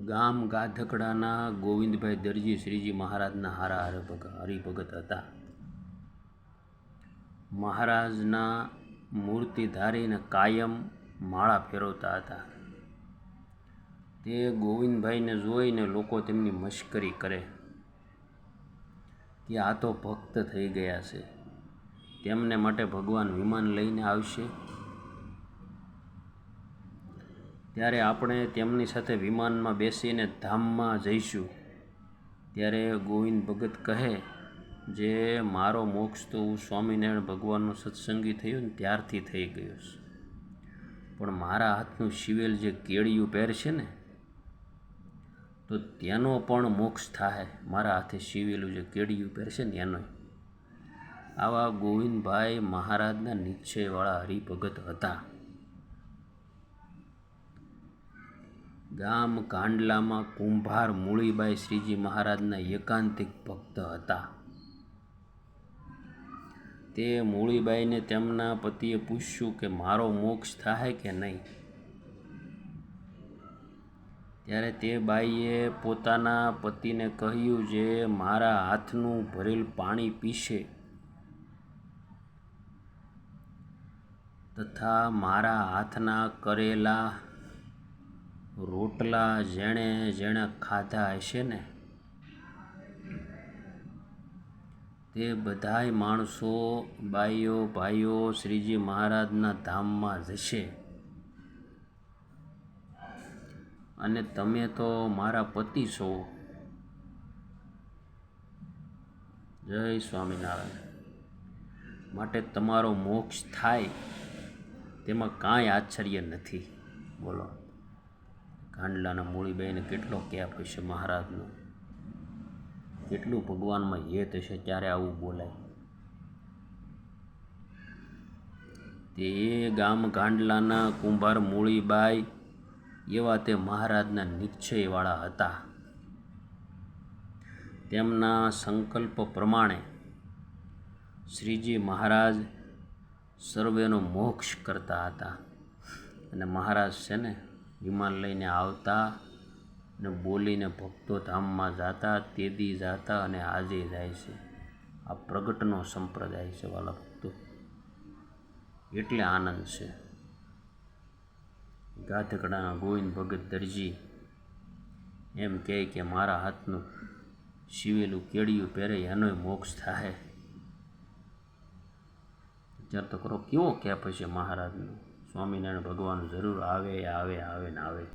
ગામ ગાધકડાના ગોવિંદભાઈ દરજી શ્રીજી મહારાજના હારા હરિભગ હરિભગત હતા. મહારાજના મૂર્તિ ધારીને કાયમ માળા ફેરવતા હતા. તે ગોવિંદભાઈને જોઈને લોકો તેમની મશ્કરી કરે. કે આ તો ભક્ત થઈ ગયા છે. તેમને માટે ભગવાન વિમાન લઈને આવશે. ત્યારે આપણે તેમની સાથે વિમાનમાં બેસીને ધામમાં જઈશું. ત્યારે ગોવિંદ ભગત કહે, જે મારો મોક્ષ તો હું સ્વામિનારાયણ ભગવાનનો સત્સંગી થયો ને ત્યારથી થઈ ગયો છે. પણ મારા હાથનું શિવેલ જે કેળિયું પહેરશે ને, તો તેનો પણ મોક્ષ થાય મારા હાથે શિવેલું જે કેળિયું પહેરશે ને એનો આવા ગોવિંદભાઈ મહારાજના નિશ્ચયવાળા હરિભગત હતા. ગામ કાંડલામાં કુંભાર મૂળીબાઈ શ્રીજી મહારાજના એકાંતિક ભક્ત હતા. તે મૂળીબાઈને તેમના પતિએ પૂછ્યું કે મારો મોક્ષ થાય કે નહીં? ત્યારે તે બાઈએ પોતાના પતિને કહ્યું જે મારા હાથનું ભરેલ પાણી પીશે તથા મારા હાથના કરેલા રોટલા જેણે જેણે ખાધા હશે ને, તે બધાય માણસો, બાઈઓ, ભાઈઓ શ્રીજી મહારાજના ધામમાં જશે. અને તમે તો મારા પતિ છો. જય સ્વામિનારાયણ. માટે તમારો મોક્ષ થાય, તેમાં કાંઈ આશ્ચર્ય નથી. બોલો. ગાંડલાના મૂળીબાઈને કેટલો કેપ હશે મહારાજનો? કેટલું ભગવાનમાં હેત હશે ત્યારે આવું બોલાય? તે ગામ ગાંડલાના કુંભાર મૂળીબાઈ એવા તે મહારાજના નિશ્ચયવાળા હતા. તેમના સંકલ્પ પ્રમાણે શ્રીજી મહારાજ સર્વેનો મોક્ષ કરતા હતા. અને મહારાજ છે ને વિમાન લઈને આવતા ને બોલીને ભક્તો ધામમાં જાતા તેદી જાતા અને આજે જાય છે. આ પ્રગટનો સંપ્રદાય છે વાલા ભક્તો. એટલે આનંદ છે. ગાધકડાના ગોવિંદ ભગત દરજી એમ કહે કે મારા હાથનું શિવેલું કેડિયું પહેરે એનો મોક્ષ થાય. વિચાર તો કરો, કેવો કેપ હશે મહારાજનો? સ્વામિનારાયણ ભગવાન જરૂર આવે આવે આવે ને આવે.